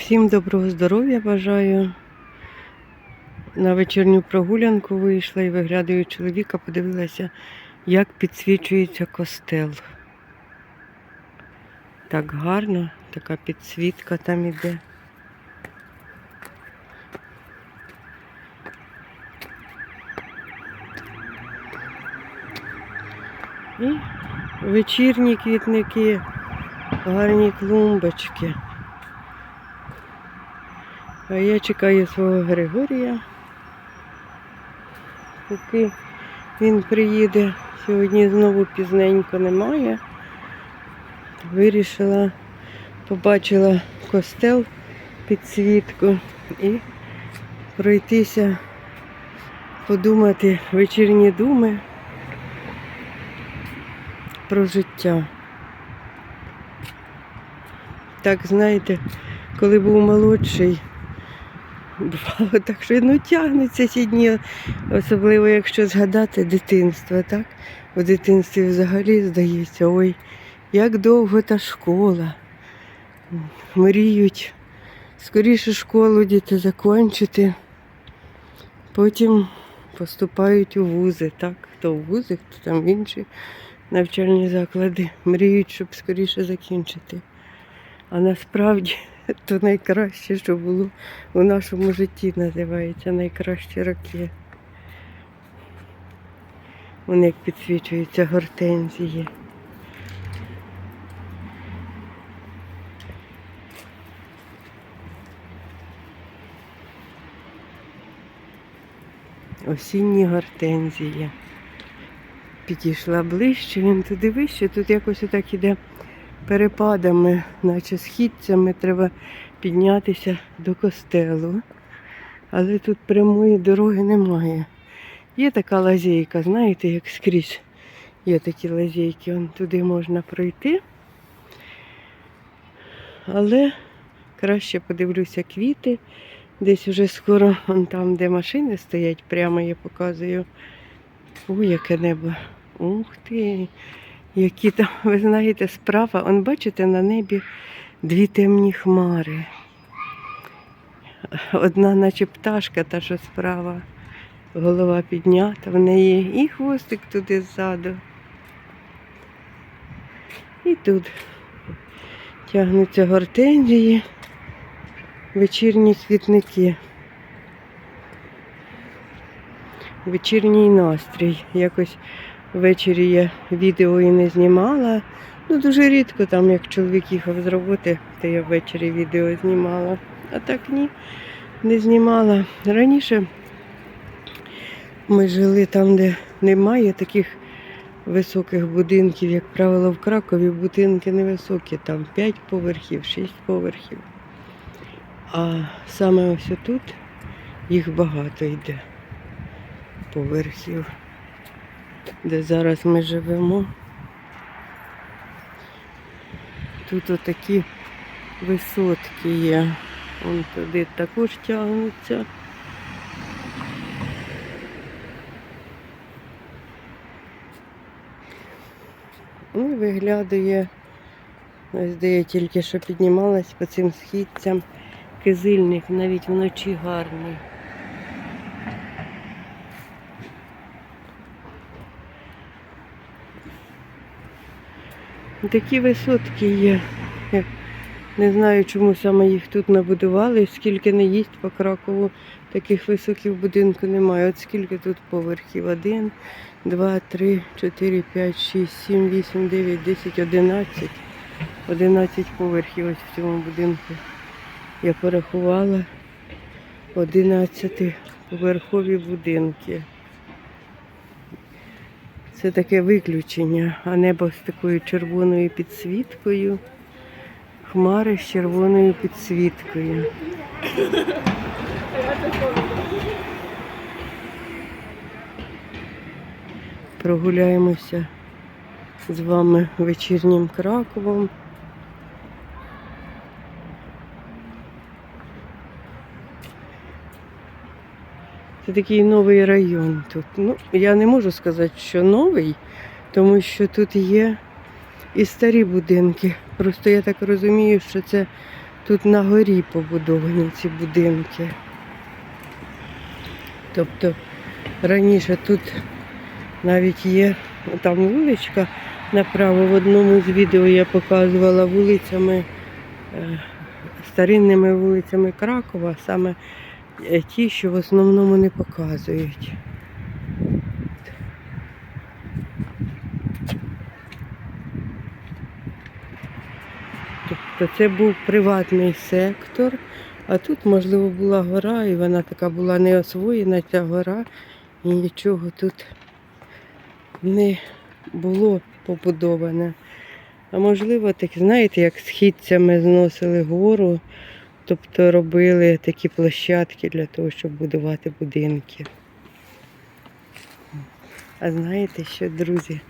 Всім доброго здоров'я бажаю. На вечірню прогулянку вийшла і виглядаю чоловіка, подивилася, як підсвічується костел. Так гарно, така підсвітка там іде. І вечірні квітники, гарні клумбочки. А я чекаю свого Григорія, поки він приїде. Сьогодні знову пізненько немає. Вирішила, побачила костел підсвітку і пройтися, подумати вечірні думи про життя. Так, знаєте, коли був молодший, бувало так, що ну тягнеться ці дні, особливо якщо згадати дитинство, так? У дитинстві взагалі здається, ой, як довго та школа. Мріють скоріше школу діти закінчити, потім поступають у вузи, так? Хто в вузи, хто там в інші навчальні заклади. Мріють, щоб скоріше закінчити. А насправді то найкраще, що було у нашому житті, називається найкращі роки. Вони як підсвічуються гортензії. Осінні гортензії. Підійшла ближче, він туди вище, тут якось отак іде перепадами, наче східцями треба піднятися до костелу. Але тут прямої дороги немає. Є така лазейка, знаєте, як скрізь є такі лазейки, вон туди можна пройти. Але краще подивлюся квіти. Десь уже скоро вон там, де машини стоять, прямо я показую. Ой, яке небо. Ух ти! Які там, ви знаєте, справа, он бачите на небі дві темні хмари. Одна, наче пташка, та що справа, голова піднята, в неї і хвостик туди ззаду. І тут тягнуться гортензії, вечірні квітники. Вечірній настрій. Якось ввечері я відео і не знімала. Ну, дуже рідко там, як чоловік їхав з роботи, то я ввечері відео знімала. А так ні, не знімала. Раніше ми жили там, де немає таких високих будинків, як правило, в Кракові будинки невисокі, там 5 поверхів, 6 поверхів. А саме ось тут їх багато йде поверхів, де зараз ми живемо. Тут отакі висотки є. Вон туди також тягнуться. І виглядає, ось де я тільки що піднімалась по цим східцям. Кизильник навіть вночі гарний. Такі висотки є. Не знаю, чому саме їх тут набудували, скільки не їсть по Кракову, таких високих будинку немає. От скільки тут поверхів? Один, два, три, чотири, п'ять, шість, сім, вісім, дев'ять, десять, одинадцять. Одинадцять поверхів ось в цьому будинку. Я порахувала 11 поверхові будинки. Це таке виключення, а небо з такою червоною підсвіткою, хмари з червоною підсвіткою. Прогуляємося з вами вечірнім Краковом. Це такий новий район тут. Ну, я не можу сказати, що новий, тому що тут є і старі будинки. Просто я так розумію, що це тут на горі побудовані ці будинки. Тобто раніше тут навіть є там вуличка направо. В одному з відео я показувала вулицями, е, старинними вулицями Кракова, саме ті, що в основному не показують. Тобто це був приватний сектор, а тут, можливо, була гора, і вона така була не освоєна, ця гора, і нічого тут не було побудоване. А можливо, так, знаєте, як східцями зносили гору, тобто робили такі площадки для того, щоб будувати будинки. А знаєте що, друзі?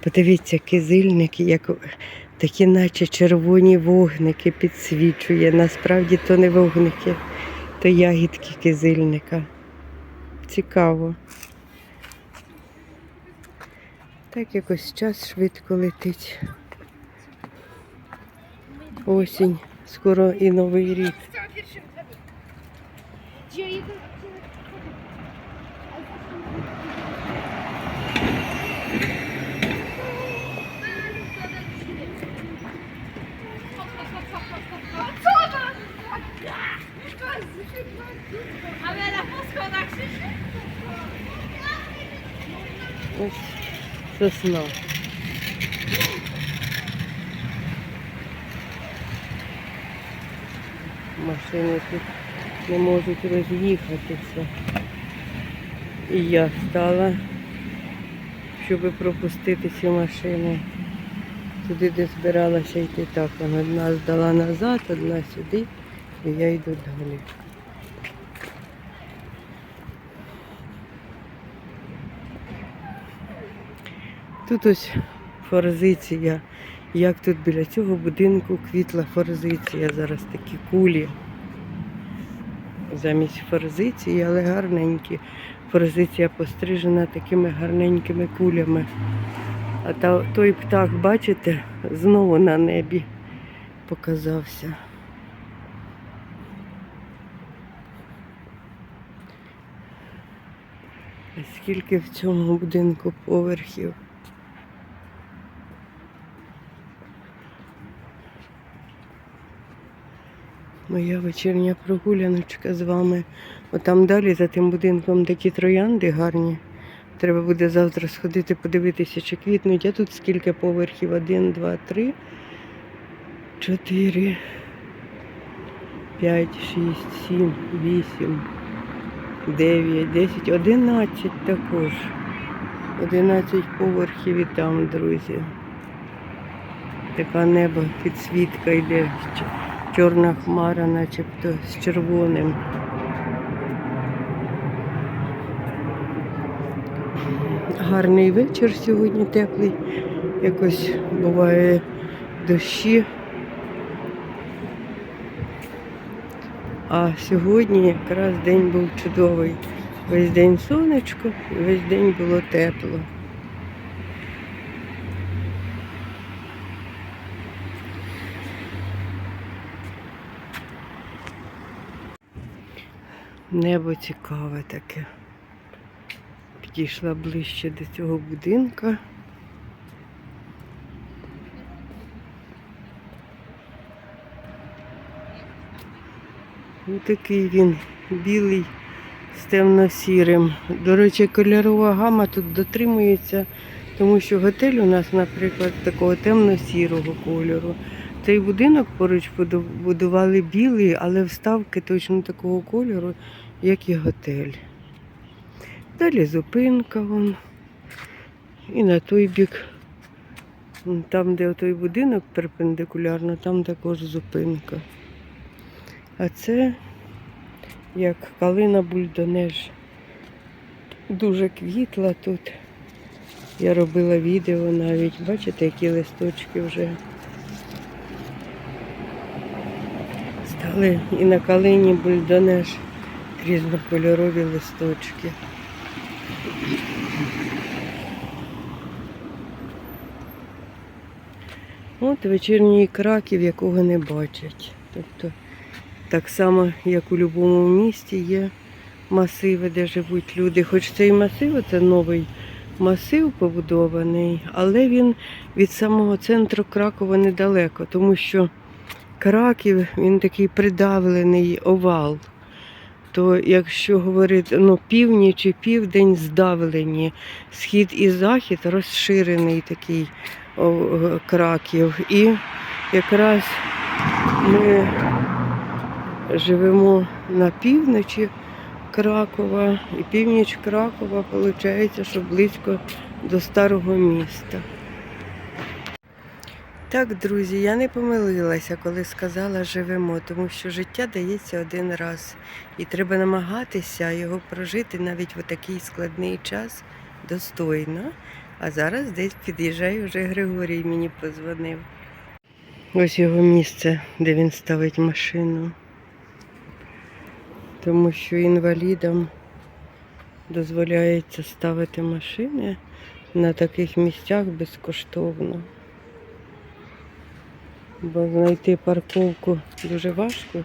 Подивіться, кизильник, як такі наче червоні вогники підсвічує. Насправді то не вогники, то ягідки кизильника. Цікаво. Так якось час швидко летить. Осінь, скоро і новий рік. Ось сосна. Машини тут не можуть роз'їхатися. І я стала, щоб пропустити ці машини. Туди, де збиралася йти так. Одна здала назад, одна сюди, і я йду далі. Тут ось форзиція. Як тут біля цього будинку квітла форзиція. Зараз такі кулі. Замість форзиції, але гарненькі. Форзиція пострижена такими гарненькими кулями. А та, той птах, бачите, знову на небі показався. Скільки в цьому будинку поверхів? Моя вечірня прогуляночка з вами. Отам далі за тим будинком такі троянди гарні. Треба буде завтра сходити, подивитися, чи квітнуть. А тут скільки поверхів? Один, два, три, чотири, п'ять, шість, сім, вісім, дев'ять, десять, одинадцять також. Одинадцять поверхів і там, друзі. Така небо, підсвітка йде, чорна хмара, начебто з червоним. Гарний вечір сьогодні теплий. Якось буває дощі. А сьогодні якраз день був чудовий. Весь день сонечко, весь день було тепло. Небо цікаве таке. Підійшла ближче до цього будинка. Ось такий він білий з темно-сірим. До речі, кольорова гама тут дотримується, тому що готель у нас, наприклад, такого темно-сірого кольору. Цей будинок поруч буду- будували білий, але вставки точно такого кольору, як і готель. Далі зупинка вон. І на той бік. Там, де той будинок перпендикулярно, там також зупинка. А це як калина бульдонеж. Дуже квітла тут. Я робила відео навіть. Бачите, які листочки вже стали і на калині бульдонеж різнокольорові листочки. От вечірній краків, якого не бачать. Тобто Так само, як у будь-якому місті, є масиви, де живуть люди. Хоч цей масив це новий масив побудований, але він від самого центру Кракова недалеко, тому що Краків він такий придавлений овал. То якщо говорити ну, північ і південь здавлені, схід і захід розширений такий о, Краків. І якраз ми живемо на півночі Кракова, і північ Кракова виходить, що близько до старого міста. Так, друзі, я не помилилася, коли сказала живемо, тому що життя дається один раз, і треба намагатися його прожити навіть в такий складний час достойно. А зараз десь під'їжджає вже Григорій мені позвонив. Ось його місце, де він ставить машину. Тому що інвалідам дозволяється ставити машини на таких місцях безкоштовно. Бо знайти парковку дуже важко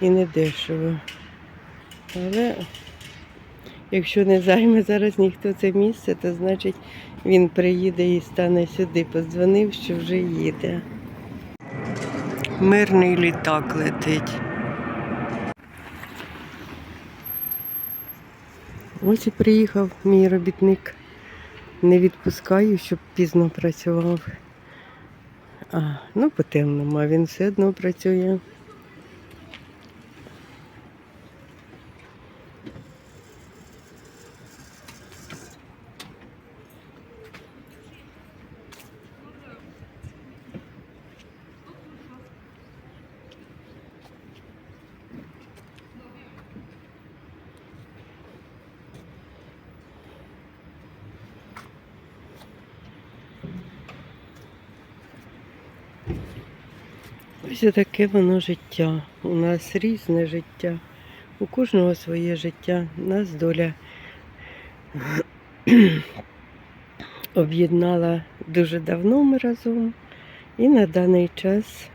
і не дешево. Але якщо не займе зараз ніхто це місце, то значить він приїде і стане сюди. Подзвонив, що вже їде. Мирний літак летить. Ось і приїхав мій робітник. Не відпускаю, щоб пізно працював. А, ну по темному, а він все одно працює. Ось таке воно життя. У нас різне життя. У кожного своє життя. Нас доля об'єднала дуже давно ми разом. І на даний час,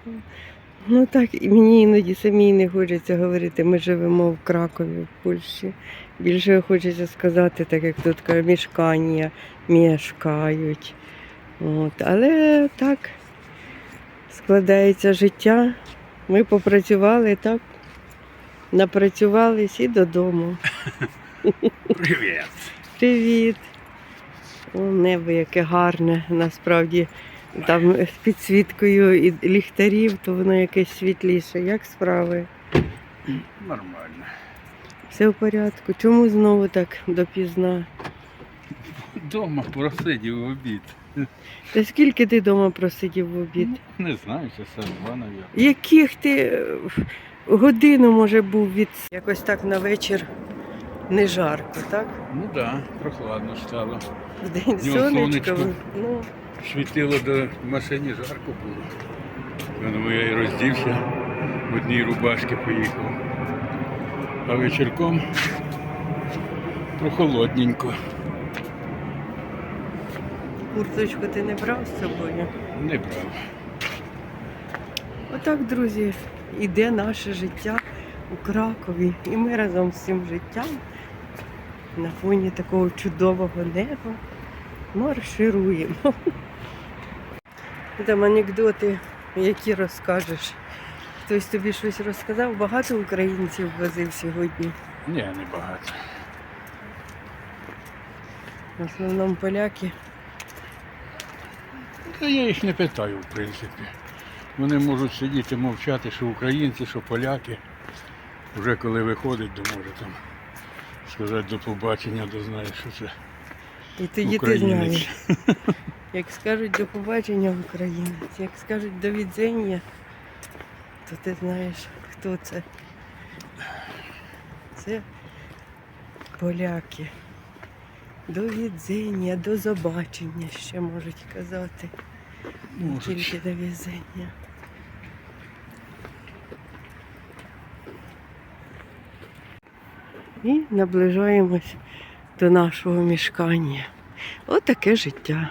ну так, і мені іноді самій не хочеться говорити, ми живемо в Кракові, в Польщі. Більше хочеться сказати, так як тут мішкання, мешкають. От. Але так, складається життя. Ми попрацювали так, напрацювались і додому. Привіт. Привіт! О, небо яке гарне, насправді там з підсвіткою і ліхтарів, то воно якесь світліше. Як справи? Нормально. Все в порядку. Чому знову так допізна? Дома просидів обід. Та скільки ти вдома просидів в обід? Не знаю, часа два, навіть. Яких ти годину може був від якось так на вечір не жарко, так? Ну так, да, прохладно стало. В день Днем сонечко. сонечко. Ну, Світило до машині жарко було. Тому я і роздівся, в одній рубашці поїхав. А вечірком прохолодненько. Курточку ти не брав з собою. Не брав. Отак, друзі, іде наше життя у Кракові. І ми разом з цим життям на фоні такого чудового неба маршируємо. Там анекдоти, які розкажеш. Хтось тобі щось розказав, багато українців возив сьогодні. Ні, не багато. В основному поляки. Та я їх не питаю, в принципі. Вони можуть сидіти мовчати, що українці, що поляки. Вже коли виходить, то може там сказати до побачення, то знаєш, що це І тоді ти українець. знаєш. Як скажуть до побачення українець, як скажуть до відзення, то ти знаєш, хто це. Це поляки. До відзення, до побачення ще можуть казати. Можуть. Тільки до відзення. І наближаємось до нашого мішкання. Отаке життя.